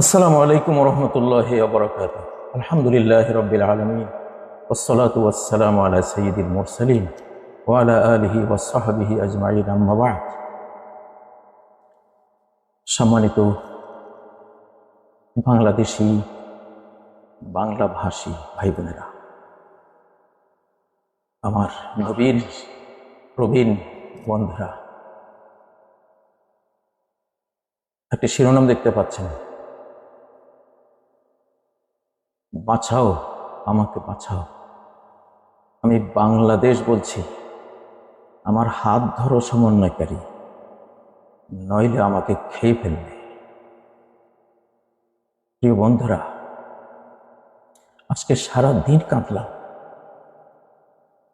আসসালামু আলাইকুম রহমতুল্লাহ বরকাত আলহামদুলিল্লাহ রবিল আলমিন। ওসলাত ওয়াসালাম আলা সঈদুল মুরসালিন ওয়ালা আলহি ওয়াসাহাবিহি আজমাইন। আম্মাবাদ সম্মানিত বাংলাদেশি বাংলা ভাষী ভাই বোনেরা আমার নবীন প্রবীণ বন্ধুরা, একটি শিরোনাম দেখতে পাচ্ছেন। বাঁচাও, আমাকে বাঁচাও। আমি বাংলাদেশ বলছি, আমার হাত ধরো সমন্বয়কারী, নইলে আমাকে খেয়ে ফেলবে। প্রিয় বন্ধুরা, আজকে সারা দিন কাঁদলাম।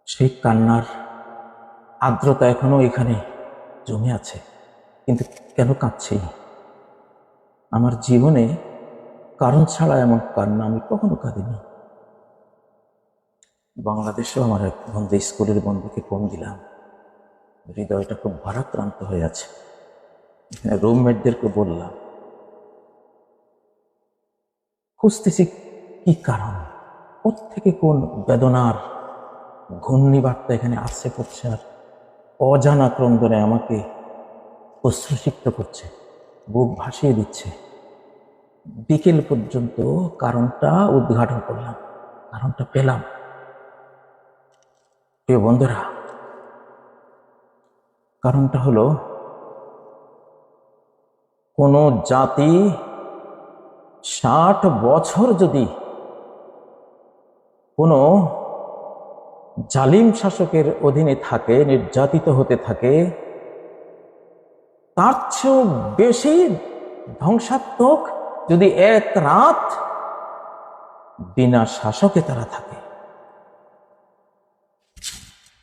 সেই কান্নার আর্দ্রতা এখনও এখানে জমে আছে, কিন্তু কেন কাঁদছি? আমার জীবনে কারণ ছাড়া এমন কান্না আমি কখনো কাঁদিনি। বাংলাদেশেও আমার এক বন্ধু স্কুলের বন্ধুকে কম দিলাম। হৃদয়টা খুব ভারাক্রান্ত হয়ে আছে। রুমমেটদেরকে বললাম, খুঁজতেছি কি কারণ? থেকে কোন বেদনার ঘূর্ণিবার্তা এখানে আসছে পড়ছে আর অজানা ক্রন্দনে আমাকে অশ্রুসিক্ত করছে, বুক ভাসিয়ে দিচ্ছে? বিকেল পর্যন্ত কারণটা উদ্ঘাটন করলাম, কারণটা পেলাম। প্রিয় বন্ধুরা, কারণটা হলো, কোন জাতি ষাট বছর যদি কোনো জালিম শাসকের অধীনে থাকে, নির্যাতিত হতে থাকে, তার চেয়েও বেশি ধ্বংসাত্মক যদি এক রাত বিনা শাসকে তারা থাকে,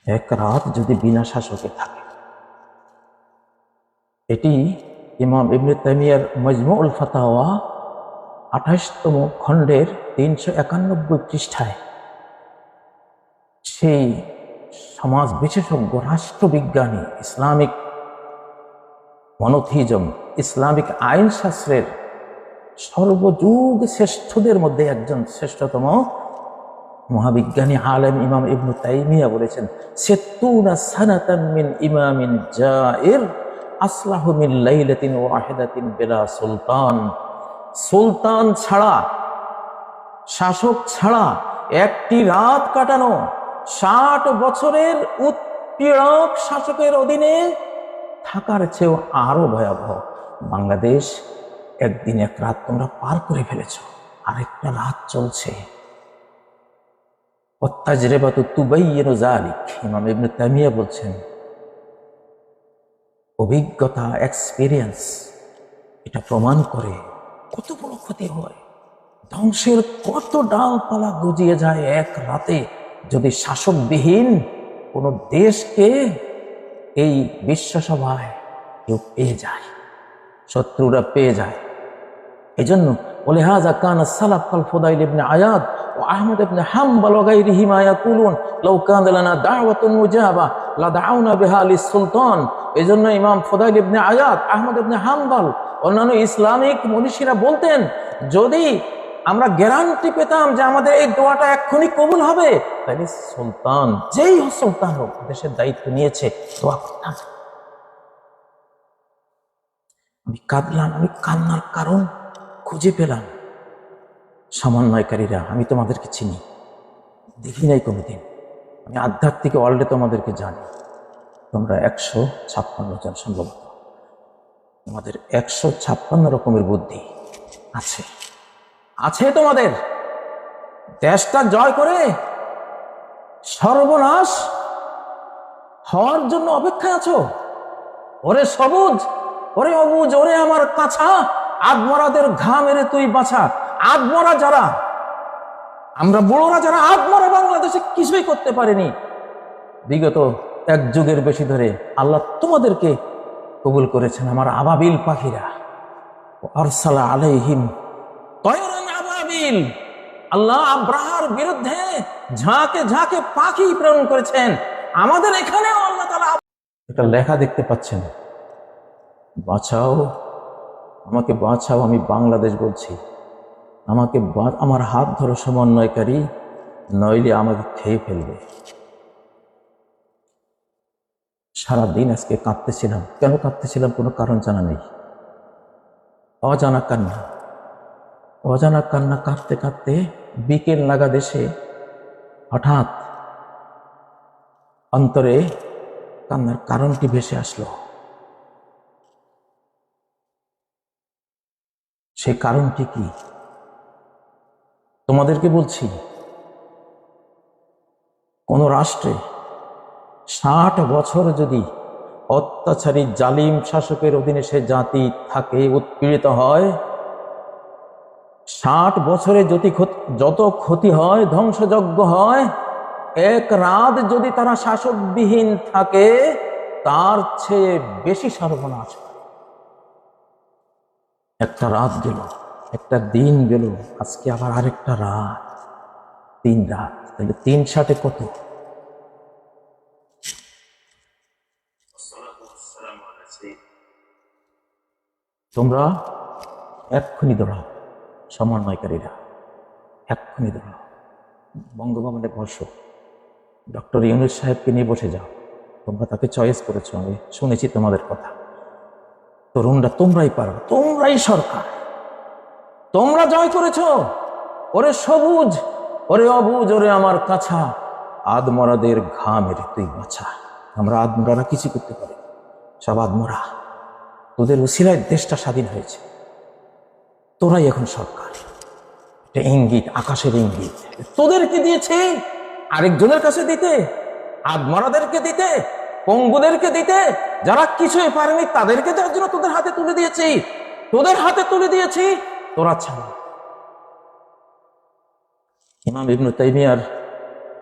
এক রাত যদি বিনা শাসকে থাকে। এটি ইমাম ইবনে তাইমিয়ার মজমুল ফাতাওয়া আঠাশতম খণ্ডের তিনশো একানব্বই পৃষ্ঠায়। সেই সমাজ বিশেষজ্ঞ, রাষ্ট্রবিজ্ঞানী, ইসলামিক মনোথিজম, ইসলামিক আইন শাস্ত্রের সর্বযুগ শ্রেষ্ঠদের মধ্যে একজন শ্রেষ্ঠতম মহাবিজ্ঞানী আলেম ইমাম ইবনু তাইমিয়া বলেছেন সেতুনা সানাতান মিন ইমামিন জাইর আসলাহু মিন লাইলাতিন ওয়াহিদাতিন বিলা সুলতান। সুলতান ছাড়া, শাসক ছাড়া একটি রাত কাটানো ষাট বছরের উৎপীড়ক শাসকের অধীনে থাকার চেয়েও আরও ভয়াবহ। বাংলাদেশ একদিন এক রাত তোমরা পার করে ফেলেছ, আরেকটা রাত চলছে। অত্যাজরেবাত তুবাইয়ের জালিক ইমাম ইবনে তামিয়া বলছেন, অভিজ্ঞতা এক্সপিরিয়েন্স এটা প্রমাণ করে কত বড় ক্ষতি হয়। ধ্বংসের কত ডালপালা গজিয়ে যায় এক রাতে যদি শাসকবিহীন কোনো দেশকে এই বিশ্বসভায় কেউ পেয়ে যায়, শত্রুরা পেয়ে যায়। এই জন্য ولهذا كان السلف كالفضيل بن عياض وأحمد بن حنبل وغيرهما يقولون لو كان لنا دعوة مجابة لدعونا بها للسلطان এই জন্য ইমাম ফদাইল ইবনে আয়াদ আহমদ ইবনে হাম্বল অন্যান্য ইসলামিক মনীষীরা বলতেন যদি আমরা গ্যারান্টি পেতাম যে আমাদের এই দোয়াটা এক্ষুনি কবুল হবে তাহলে সুলতান যেই হোক সুলতান হোক দেশের দায়িত্ব নিয়েছে দোয়া করতাম আমি কাঁদলাম আমি কান্নার কারণ খুঁজে পেলাম। সমন্বয়কারীরা আমি তোমাদেরকে চিনি। দেখি নাই কোনোদিন। আমি আধ্যাত্মিক ওয়ার্ল্ডে তোমাদেরকে জানি। তোমরা একশো ছাপ্পান্ন জন সম্ভবত। তোমাদের একশো ছাপ্পান্ন রকমের বুদ্ধি আছে। আছে তোমাদের! দেশটা জয় করে সর্বনাশ হওয়ার জন্য অপেক্ষায় আছো। ওরে সবুজ, ওরে অবুজ, ওরে আমার কাছা! আদমরাদের ঘা মেরে তুই বাঁচা আদমরা যারা, আমরা বড়রা যারা আদমরা বাংলাদেশে কিছুই করতে পারেনি। বিগত এক যুগের বেশি ধরে আল্লাহ তোমাদেরকে কবুল করেছেন আমার আবাবিল পাখিরা। আরসালা আলাইহিম আবাবিল। আল্লাহ আব্রাহার বিরুদ্ধে ঝাঁকে ঝাঁকে পাখি প্রেরণ করেছেন। আমাদের এখানেও আল্লাহ তালা এটা লেখা দেখতে পাচ্ছেন। বাঁচাও আমাকে বাঁচাও, আমি বাংলাদেশ বলছি। আমাকে আমার হাত ধরো সমন্বয়কারী, নইলে আমাকে খেয়ে ফেলবে। সারাদিন আজকে কাঁদতেছিলাম। কেন কাঁদতেছিলাম কোনো কারণ জানা নেই। অজানা কান্না। অজানা কান্না কাঁদতে কাঁদতে বিকেল লাগা দেশে হঠাৎ অন্তরে কান্নার কারণটি ভেসে আসলো। সেই কারণটি কি? তোমাদেরকে বলছি, কোন রাষ্ট্রে ষাট বছর যদি অত্যাচারী জালিম শাসকের অধীনে সে জাতি থাকে, উৎপীড়িত হয়, ষাট বছরে যদি যত ক্ষতি হয়, ধ্বংসযজ্ঞ হয়, এক রাত যদি তারা শাসকবিহীন থাকে, তার চেয়ে বেশি সর্বনাশ। একটা রাত গেল, একটা দিন গেল, আজকে আবার আরেকটা রাত। তিন রাত, তাহলে তিন ষাটে কত? তোমরা এক্ষুনি দৌড়াও, সমন্বয়কারীরা। এক্ষুনি দৌড়াও। বঙ্গভবনে বসো। ডক্টর ইউনুস সাহেবকে নিয়ে বসে যাও। তোমরা তাকে চয়েস করেছ, আমি শুনেছি তোমাদের কথা। তরুণরা তোমরাই পারো, তোমরাই সরকার। তোমরা জয় করেছ, ওরে সবুজ, ওরে অবুজ, ওরে আমার কাছা। আদমরাদের ঘা মেরে তুই বাছা। আমরা আদমরারা কিছু করতে পারি সব আদমরা। তোদের উসিলায় দেশটা স্বাধীন হয়েছে। তোরাই এখন সরকার। এটা ইঙ্গিত, আকাশের ইঙ্গিত। তোদেরকে দিয়েছে আরেকজনের কাছে দিতে, আদমরাদেরকে দিতে। পঙ্গুদেরকে দিতে যারা কিছুই পারেনি, তাদেরকে দেওয়ার জন্য তোদের হাতে তুলে দিয়েছি, তোদের হাতে তুলে দিয়েছি, তোরা ছাড়া। ইমাম ইবনু তাইমিয়ার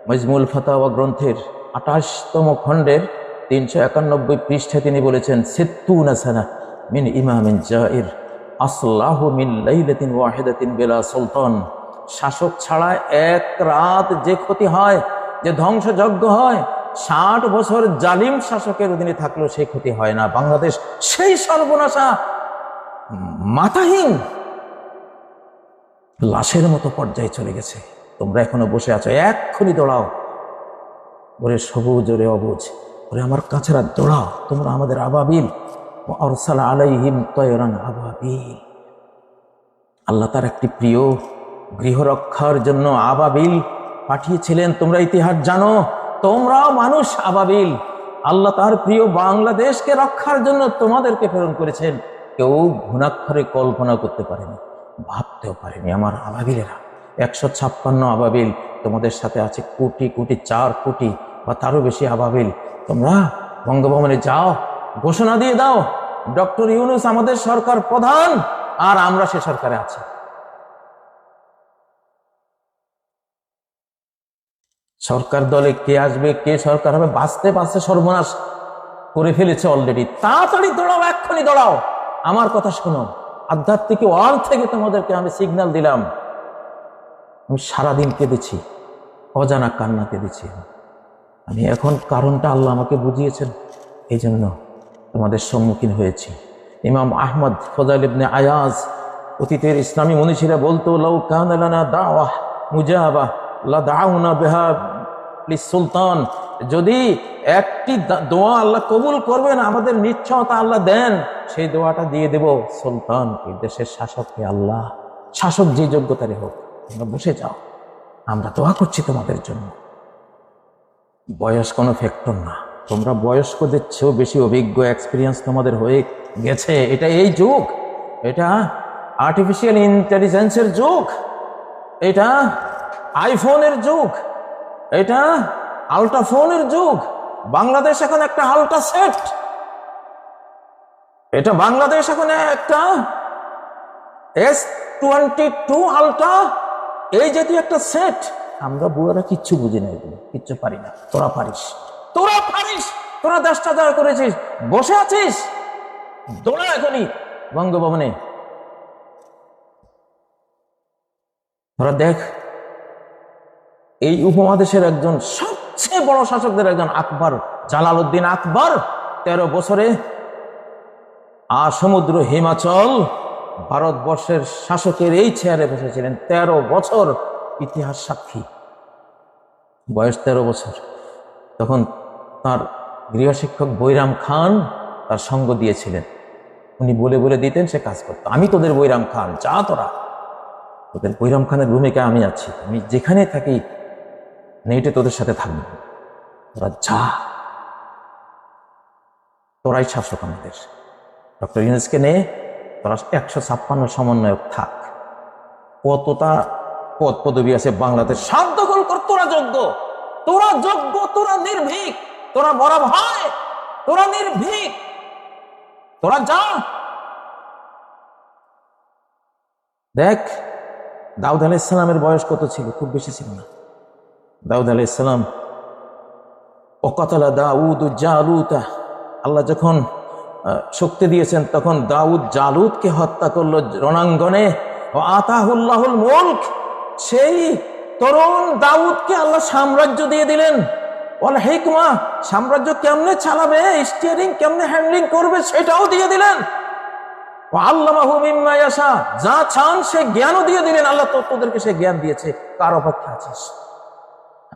মজমুল ফাতাওয়া গ্রন্থের আঠাশতম খণ্ডের তিনশো একানব্বই পৃষ্ঠায় তিনি বলেছেন সিত্তু নাসানা মিন ইমামিন জাইর, আসলাহ মিন লাইলাতিন ওয়াহিদাতিন বেলা সুলতান। শাসক ছাড়া এক রাত যে ক্ষতি হয়, যে ধ্বংসযজ্ঞ হয় ষাট বছর জালিম শাসকের অধীনে থাকলেও সেই ক্ষতি হয় না। বাংলাদেশ সেই সর্বনাশা মাথাহীন লাশের মতো পর্যায়ে চলে গেছে। তোমরা এখনও বসে আছো, এক্ষুনি দৌড়াও। ওরে সবুজ, ওরে অবুজ, ওরে আমার কাছেরা দৌড়াও। তোমরা আমাদের আবাবিল অরসাল আলাইহিম তয়রান আবাবিল। আল্লাহ তার একটি প্রিয় গৃহরক্ষার জন্য আবাবিল পাঠিয়েছিলেন। তোমরা ইতিহাস জানো তোমরাও মানুষ আবাবিল। আল্লাহ তার প্রিয় বাংলাদেশকে রক্ষার জন্য তোমাদেরকে প্রেরণ করেছেন। কেউ ঘুণাক্ষরে কল্পনা করতে পারেনি, ভাবতেও পারেনি। আমার আবাবিলেরা, একশো ছাপ্পান্ন আবাবিল, তোমাদের সাথে আছে কোটি কোটি, চার কোটি বা তারও বেশি আবাবিল। তোমরা বঙ্গভবনে যাও, ঘোষণা দিয়ে দাও, ডক্টর ইউনুস আমাদের সরকার প্রধান, আর আমরা সে সরকারে আছি। সরকার দলে কে আসবে, কে সরকার হবে, বাঁচতে বাঁচতে সর্বনাশ করে ফেলেছে অলরেডি তাড়াতাড়ি দৌড়াও, এক্ষুনি দৌড়াও। আমার কথা শোনো, আধ্যাত্মিক ওয়াল থেকে তোমাদেরকে আমি সিগন্যাল দিলাম। আমি সারাদিন কেঁদেছি, অজানা কান্না কেঁদেছি। আমি এখন কারণটা আল্লাহ আমাকে বুঝিয়েছেন এই জন্য তোমাদের সম্মুখীন হয়েছি। ইমাম আহমদ ফজাল ইবনে আয়াজ অতীতের ইসলামী মনীষীরা বলতো, লাউ কান লানা দাওয়াহ মুজাবা লা দাউনা বিহা সুলতান যদি একটি দোয়া আল্লাহ কবুল করবেন, আমাদের নিশ্চয়তা আল্লাহ দেন, সেই দোয়াটা দিয়ে দেব সুলতানকে দেশের শাসককে আল্লাহ, শাসক যে যোগ্যতারে হোক, তোমরা বসে যাও, আমরা দোয়া করছি তোমাদের জন্য। বয়স কোনো ফ্যাক্টর না, তোমরা বয়স্কদের চেয়েও বেশি অভিজ্ঞ এক্সপিরিয়েন্স তোমাদের হয়ে গেছে, এটা এই যুগ, এটা আর্টিফিশিয়াল ইন্টেলিজেন্সের যুগ, এটা আইফোনের যুগ। এটা আল্ট্রাফোনের যুগ। বাংলাদেশ এখন একটা আল্ট্রা সেট। এটা বাংলাদেশ এখন একটা এস টোয়েন্টি টু আলট্রা। এই জাতীয় একটা সেট। আমরা বুড়ারা কিচ্ছু বুঝি না এগুলো। কিচ্ছু পারি না। তোরা পারিস। তোরা পারিস! তোরা দেশটা জয় করেছিস। বসে আছিস? দৌড়া এখনই। বঙ্গভবনে। তোরা দেখ এই উপমহাদেশের একজন, সবচেয়ে বড় শাসকদের একজন আকবর, জালালউদ্দিন আকবর। তেরো বছরে আর সমুদ্র হিমাচল ভারতবর্ষের শাসকের এই চেয়ারে বসেছিলেন। তেরো বছর ইতিহাস সাক্ষী। বয়স তেরো বছর। তখন তার গৃহশিক্ষক বৈরাম খান তার সঙ্গ দিয়েছিলেন। উনি বলে বলে দিতেন, সে কাজ করতো। আমি তোদের বৈরাম খান, যা তোরা। তোদের বৈরাম খানের ভূমিকা আমি আছি। আমি যেখানে থাকি নেটে তোদের সাথে থাকবে। তোরা যা। তোরাই শাসক আমাদের। ডক্টর ইউনুসকে নিয়ে তোরা একশো ছাপ্পান্ন সমন্বয়ক থাক। কতটা পদ পদবি আছে বাংলাদেশ সব দখল কর, তোরা যোগ্য। তোরা যোগ্য, তোরা নির্ভীক। তোরা বড় ভাই, তোরা নির্ভীক। তোরা যা। দেখ, দাউদ আলাহ ইসলামের বয়স কত ছিল? খুব বেশি ছিল না। দাউদ আলাহ ইসলাম ও কতলা দাউদ জালুতা, আল্লাহ যখন শক্তি দিয়েছেন, তখন দাউদ জালুদকে হত্যা করল রণাঙ্গনে, ও আতাহুল্লাহুল মুলক, সেই তরুণ দাউদকে আল্লাহ সাম্রাজ্য দিয়ে দিলেন। ওয়াল হিকমা, সাম্রাজ্য কেমনে চালাবে স্টিয়ারিং কেমনে হ্যান্ডলিং করবে, সেটাও দিয়ে দিলেন। মিম্মা যা চান সে জ্ঞানও দিয়ে দিলেন। আল্লাহ তোদেরকে সে জ্ঞান দিয়েছে, কার অপেক্ষা আছিস?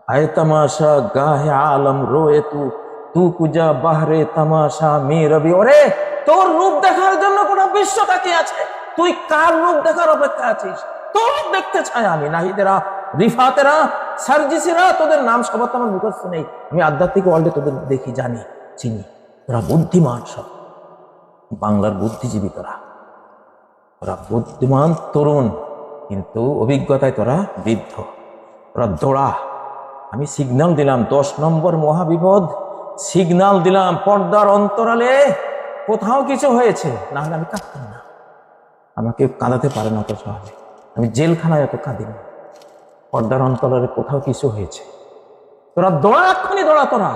আয় তামাশা, গাহে আলম রোয়ে তু তু কুজা বাহরে তামাশা, মে রবি। ওরে, তোর রূপ দেখার জন্য গোটা বিশ্ব তাকিয়ে আছে। তুই কার রূপ দেখার অপেক্ষা আছিস? তোর দেখতে চাই আমি, নাহিদেরা, রিফাতেরা, সার্জিসেরা, তোদের নাম সবার তো আমার মুখস্থ নেই। আমি আধ্যাত্মিক ওয়ার্ল্ডে তোদের দেখি, জানি, চিনি। তোরা বুদ্ধিমান সব। বাংলার বুদ্ধিজীবী তোরা। তোরা বুদ্ধিমান তরুণ, কিন্তু অভিজ্ঞতায় তোরা বৃদ্ধ। তোরা দৌড়া। আমি সিগনাল দিলাম, দশ নম্বর মহাবিপদ। সিগনাল দিলাম, পর্দার অন্তরালে। কোথাও কিছু হয়েছে, না হলে আমি কাঁদতাম না। আমাকে কাঁদাতে পারে না তো সহজে আমি জেলখানায় এত কাঁদি না পর্দার অন্তরালে কোথাও কিছু হয়েছে। তোরা দৌড়া এক্ষুনি দৌড়া তোরা।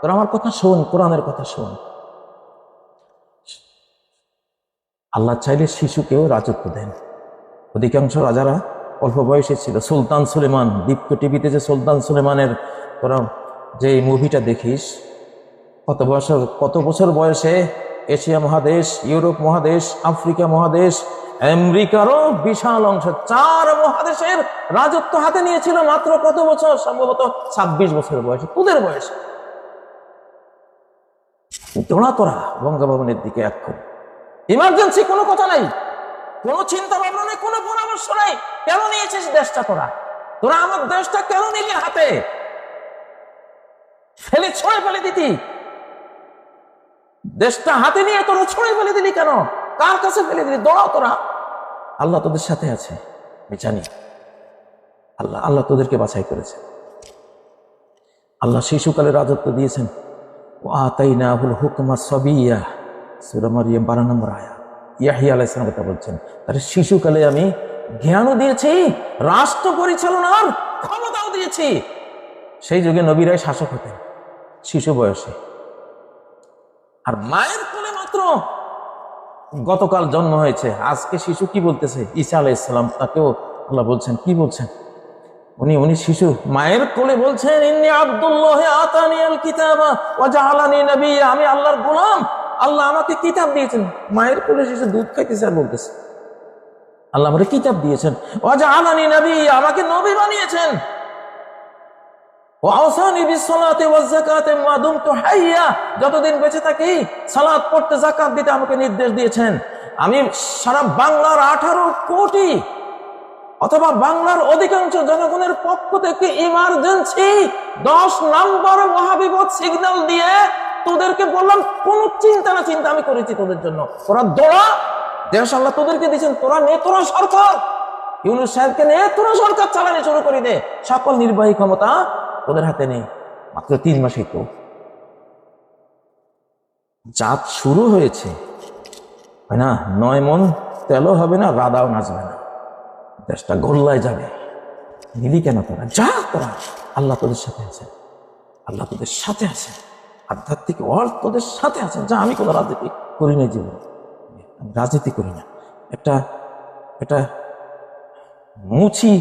তোরা আমার কথা শোন, কোরআনের কথা শোন। আল্লাহ চাইলে শিশুকেও রাজত্ব দেন। অধিকাংশ রাজারা অল্প বয়সে ছিল। সুলতান সুলেমান, দীপ্ত টিভিতে যে সুলতান সুলেমানের তোরা যে মুভিটা দেখিস, কত বছর কত বছর বয়সে এশিয়া মহাদেশ, ইউরোপ মহাদেশ, আফ্রিকা মহাদেশ, আমেরিকারও বিশাল অংশ, চার মহাদেশের রাজত্ব হাতে নিয়েছিল মাত্র কত বছর? সম্ভবত ছাব্বিশ বছর বয়সে, তোদের বয়সে। তোরা তোরা বঙ্গভবনের দিকে এখন ইমার্জেন্সি কোনো কথা নাই। কোনো চিন্তা ভাবনা নেই, কোনো পরামর্শ নেই। কেন নিয়েছিস দেশটা তোরা? তোরা আমার দেশটা কেন নিলি হাতে? ফেলে ছড়ে ফেলে দিতি। দেশটা হাতে নিয়ে তোরা ছড়ে ফেলে দিলি কেন? কার কাছে ফেলে দিলি? দৌড়াও তোরা। আল্লাহ তোদের সাথে আছে। আমি জানি। আল্লাহ আল্লাহ তোদেরকে বাছাই করেছে। আল্লাহ শিশুকালে রাজত্ব দিয়েছেন। ও আতাই না হুকমা সবিয়া। সুরা মারিয়াম, বারো নম্বর আয়া ইয়াহিয়া আলাইসলাম কথা বলছেন। তার শিশুকালে আমি জ্ঞানও দিয়েছি, রাষ্ট্র পরিচালনার ক্ষমতাও দিয়েছি। সেই যুগে নবীরাই শাসক হতেন, শিশু বয়সে। আর মায়ের কোলে মাত্র গতকাল জন্ম হয়েছে। আজকে শিশু কি বলতেছে? ঈসা আলাই ইসলাম তাকেও আল্লাহ বলছেন, কি বলছেন? উনি উনি শিশু, মায়ের কোলে বলছেন আব্দুল্লাহ আতানি আল কিতাবা ওয়া জাআলানি নবিয়্যা আমি আল্লাহর গোলাম। আল্লাহ আমাকে কিতাব দিয়েছেন। মায়ের কোলে শিশু দুধ খাইতেছে আর বলতেছে। আল্লাহ আমাকে কিতাব দিয়েছেন। ওয়া জাআলানি নবিয়্যা আমাকে নবী বানিয়েছেন। যতদিন বেঁচে থাকি, সালাত পড়তে যাকাত দিতে আমাকে নির্দেশ দিয়েছেন। আমি সারা বাংলার আঠারো কোটি অথবা বাংলার অধিকাংশ জনগণের পক্ষ থেকে ইমার্জেন্সি দশ নম্বর মহাবিপদ সিগন্যাল দিয়ে তোদেরকে বললাম, কোন চিন্তা না, চিন্তা আমি করেছি তোদের জন্য। তোরা দৌড়া দেশ আল্লাহ তোদেরকে দিয়েছেন, তোরা নে, তোরা সরকার। ইউনুস সাহেবকে নিয়ে তোরা সরকার চালানি শুরু করে দে। সকল নির্বাহী ক্ষমতা তোদের হাতে নেই। মাত্র তিন মাসেই তো। জাত শুরু হয়েছে। হয় না, নয় মন তেলও হবে না, রাদাও নাচবে না। দেশটা গোল্লায় যাবে। নিলি কেন তোরা? যা তোরা। আল্লাহ তোদের সাথে আছে। আল্লাহ তোদের সাথে আছে। আধ্যাত্মিক ওয়ার্ল্ড তোদের সাথে আছে, যা আমি কোনো রাজনীতি করি না জীবন। আমি রাজনীতি করি না। একটা একটা মুছি,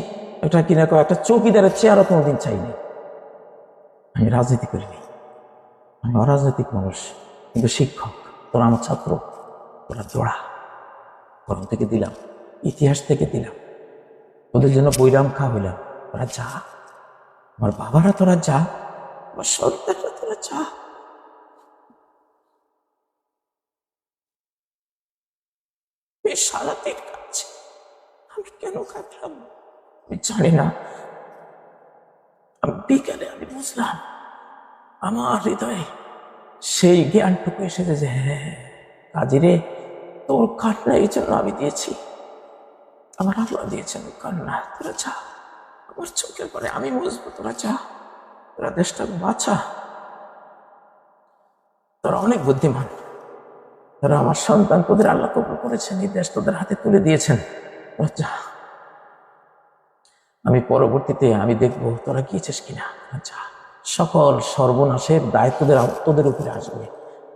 একটা কিনা কয়, একটা চৌকিদারের চেয়ারও কোনোদিন চাইনি আমি রাজনীতি করিনি আমি অরাজনৈতিক মানুষ, কিন্তু শিক্ষক। তোরা আমার ছাত্র, তোরা জোড়া। কোরআন থেকে দিলাম, ইতিহাস থেকে দিলাম। তোদের জন্য বৈরাম খা হইলাম, তোরা যা। আমার বাবারা তোরা যা, আমার সন্তানরা তোরা যা বেশ সারাদিন কাছে। আমি কেন কাঁদলাম? আমি জানি না। বিকালে, আমি বুঝলাম, আমার হৃদয়ে সেই জ্ঞানটুকু এসেছে যে হ্যাঁ কাজী রে, তোর কান্না এই জন্য আমি দিয়েছি। আমার আল্লাহ দিয়েছেন কান্না। তোরা যা, আমার চোখের পরে আমি বুঝব, তোরা যা, তোরা দেশটাকে বাঁচা। তোরা অনেক বুদ্ধিমান। তোরা আমার সন্তান তোদের আল্লাহ কবুল করেছেন, এই দেশ তোদের হাতে তুলে দিয়েছেন। যা আমি পরবর্তীতে আমি দেখব তোরা গিয়েছিস কিনা। যা সকল সর্বনাশের দায় তোদের তোদের উপরে আসবে।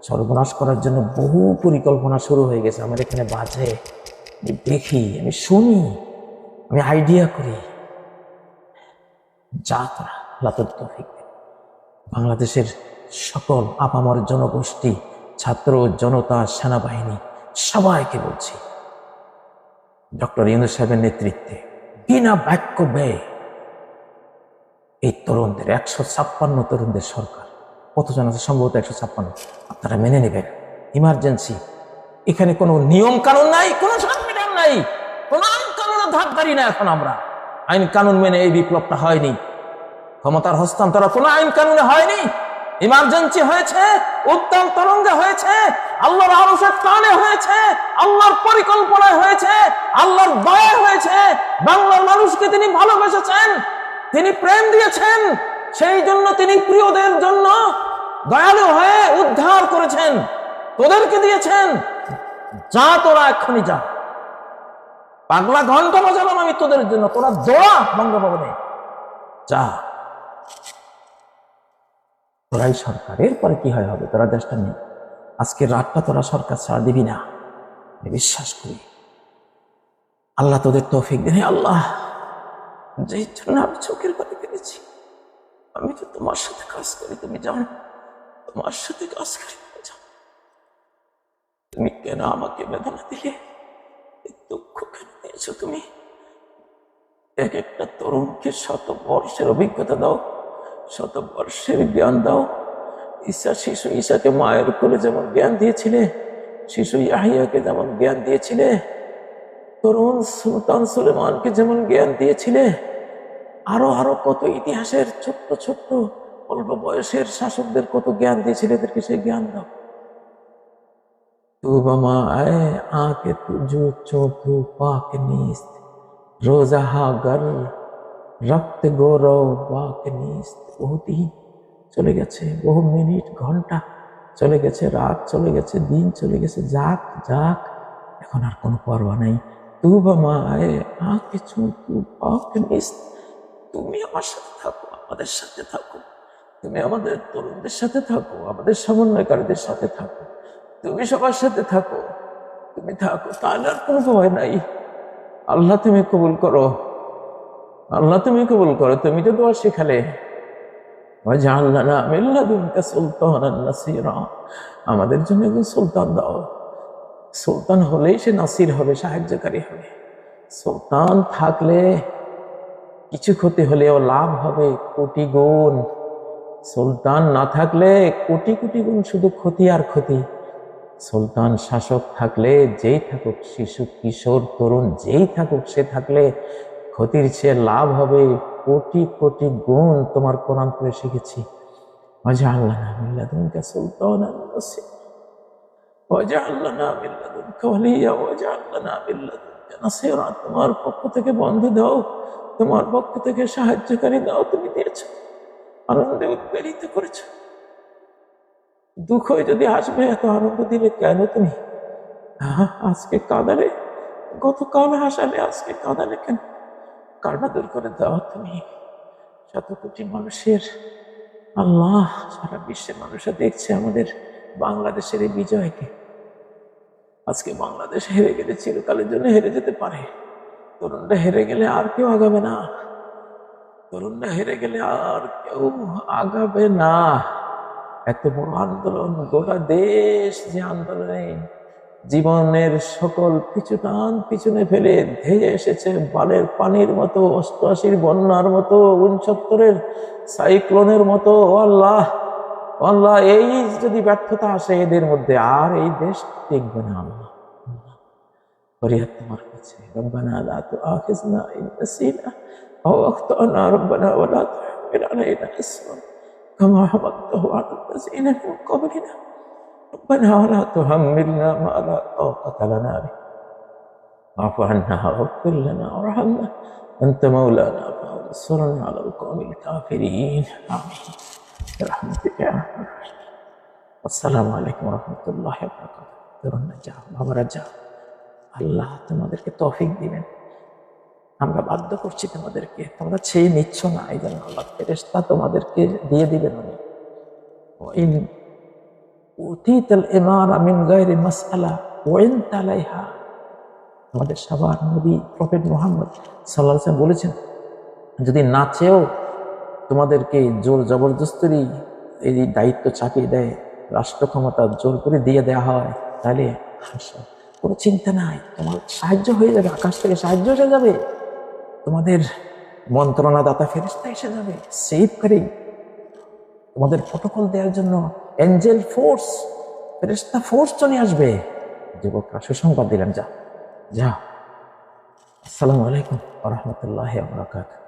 সর্বনাশ করার জন্য বহু পরিকল্পনা শুরু হয়ে গেছে। আমার এখানে বাজে। আমি দেখি, আমি শুনি, আমি আইডিয়া করি। যা তোরা, আল্লাহ তোর বাংলাদেশের সকল আপামর জনগোষ্ঠী ছাত্র, জনতা, সেনাবাহিনী, সবাইকে বলছি, ডক্টর ইউনুস সাহেবের নেতৃত্বে, বিনা বাক্য ব্যয়, এই তরুণদের, একশো ছাপ্পান্ন তরুণদের সরকার কতজন আছে? সম্ভবত একশো ছাপ্পান্ন। আপনারা মেনে নেবেন। ইমার্জেন্সি, এখানে কোনো নিয়ম কানুন নাই, কোনো সংবিধান নাই, কোন আইন কানুনের ধারধারি না এখন আমরা। আইন কানুন মেনে এই বিপ্লবটা হয়নি। ক্ষমতার হস্তান্তর কোনো আইন কানুনে হয়নি। ইমার্জেন্সি হয়েছে উত্তম তরঙ্গে হয়েছে, আল্লাহর আরশের টানে হয়েছে, আল্লাহর পরিকল্পনায় হয়েছে, আল্লাহর দয়া হয়েছে, বাংলার মানুষকে তিনি ভালোবেসেছেন, তিনি প্রেম দিয়েছেন, সেই জন্য তিনি প্রিয়দের জন্য দয়ালু হয়ে উদ্ধার করেছেন, তোদেরকে দিয়েছেন। যা তোরা এক্ষুনি যা। পাগলা ঘণ্টা বাজালাম আমি তোদের জন্য, তোরা দৌড়া বঙ্গভবনে যা। তোরাই সরকার। এরপরে কি হয় হবে? তোরা দেশটা নেই আজকে রাতটা তোরা সরকার ছাড়া দিবি না। আমি বিশ্বাস করি। আল্লাহ তোদের তৌফিক দিন। আল্লাহ, যেই জন্য আমি চোখের পানি ফেলেছি, আমি তো তোমার সাথে কাজ করি, তুমি জানো। তোমার সাথে কাজ করি, তুমি কেন আমাকে বেদনা দিলে? দুঃখ কেন দিয়েছ তুমি? এক একটা তরুণকে শত বর্ষের অভিজ্ঞতা দাও। শত বর্ষের জ্ঞান দাও। ঈশা শিশু ঈশাকে মায়ের করে যেমন জ্ঞান দিয়েছিলে, শিশু ইয়াহিয়াকে যেমন জ্ঞান দিয়েছিলে, তরুণ সুলতান সুলেমানকে যেমন জ্ঞান দিয়েছিলে, আরও আরও কত ইতিহাসের ছোট্ট ছোট্ট অল্প বয়সের শাসকদের কত জ্ঞান দিয়েছিলে, এদেরকে সেই জ্ঞান দাও। তুজু চোখু পাক, নিস্ত রোজাহা রক্ত গৌরব, বাক নিস্ত বহু দিন চলে গেছে। বহু মিনিট, ঘণ্টা চলে গেছে, রাত চলে গেছে, দিন চলে গেছে। যাক যাক, এখন আর কোনো পরোয়া নেই। তু বামা আয় আকে চু তু নিস্ত তুমি আমার সাথে থাকো, আমাদের সাথে থাকো। তুমি আমাদের তরুণদের সাথে থাকো, আমাদের সমন্বয়কারীদের সাথে থাকো। তুমি সবার সাথে থাকো। তুমি থাকো, তাহলে আর কোনো ভয় নাই। আল্লাহ তুমি কবুল করো। আল্লাহ তুমি কবুল করো, তুমি তো দোয়া শেখালে। আমাদের জন্য সুলতান দাও। সুলতান হলেই সে নাসির হবে, সাহায্যকারী হবে। সুলতান থাকলে কিছু ক্ষতি হলেও লাভ হবে কোটি গুণ। সুলতান না থাকলে কোটি কোটি গুণ শুধু ক্ষতি আর ক্ষতি। সুলতান শাসক থাকলে যেই থাকুক, শিশু, কিশোর, তরুণ, যেই থাকুক, সে থাকলে ক্ষতির চেয়ে লাভ হবে কোটি কোটি গুণ তোমার কোরআন করে শিখেছি। লাদুনকা ওয়ালিয়্যা ওয়াজআলনা মিন লাদুনকা নাসীরা। তোমার পক্ষ থেকে বন্ধু দাও। তোমার পক্ষ থেকে সাহায্যকারী দাও তুমি দিয়েছ। আনন্দে উদ্বেলিত করেছ। দুঃখ যদি আসবে, এত আনন্দ দিলে কেন তুমি? আজকে কাঁদালে? গতকাল হাসালে, আজকে কাঁদালে কেন? কারণা দূর করে দাও। তুমি শত কোটি মানুষের আল্লাহ, সারা বিশ্বের মানুষরা দেখছে আমাদের বাংলাদেশের এই বিজয়কে। আজকে বাংলাদেশ হেরে গেলে চিরকালের জন্য হেরে যেতে পারে। তরুণরা হেরে গেলে আর কেউ আগাবে না। তরুণরা হেরে গেলে আর কেউ আগাবে না। এত বড় আন্দোলন গোটা দেশ যে আন্দোলনে জীবনের সকল পিছু টান পিছনে ফেলে ধেয়ে এসেছে বালের পানির মতো অষ্টআশির বন্যার মতো উনসত্তরের সাইক্লোনের মতো ও আল্লাহ ও আল্লাহ এই যদি ব্যর্থতা আসে এদের মধ্যে আর এই দেশ টিকবে না আল্লাহ ফরিয়াদ তোমার কাছে রব্বানা লা তুআখিজনা ইন নাসিনা আও আখতানা রব্বানা ওয়া লা তুহমিল আলাইনা ইসরা কামা হামালতাহু আলা الذين من قبلنا ربنا ولا تحملنا ما لا طاقة لنا به واعف عنا واغفر لنا وارحمنا أنت مولانا فانصرنا على القوم الكافرين آمين برحمتك يا أرحم الراحمين আসসালামু আলাইকুম রহমতুল্লাহ যা বাবারা যা আল্লাহ তোমাদেরকে তৌফিক দিবেন আমরা বাধ্য করছি তোমাদেরকে তোমরা চেয়ে নিচ্ছ না এই জন্য আল্লাহ ফেরেস্তা তোমাদেরকে দিয়ে দিবেন উনি আমাদের সবার নবী প্রফেট মোহাম্মদ আলাইহি বলেছেন, যদি না চেয়েও তোমাদেরকে জোর জবরদস্তি এই দায়িত্ব চাপিয়ে দেয় রাষ্ট্র ক্ষমতা জোর করে দিয়ে দেওয়া হয়, তাহলে কোনো চিন্তা নাই, তোমার সাহায্য হয়ে যাবে, আকাশ থেকে সাহায্য এসে যাবে। তোমাদের মন্ত্রণাদাতা ফেরিস্তা এসে যাবে সেফকারী তোমাদের প্রোটোকল দেওয়ার জন্য এঞ্জেল ফোর্স ফেরেস্তা ফোর্স চলে আসবে। যুবকরা সুসংবাদ দিলেন যা যা আসসালামু আলাইকুম রহমতুল্লাহ বরাকাতুহ।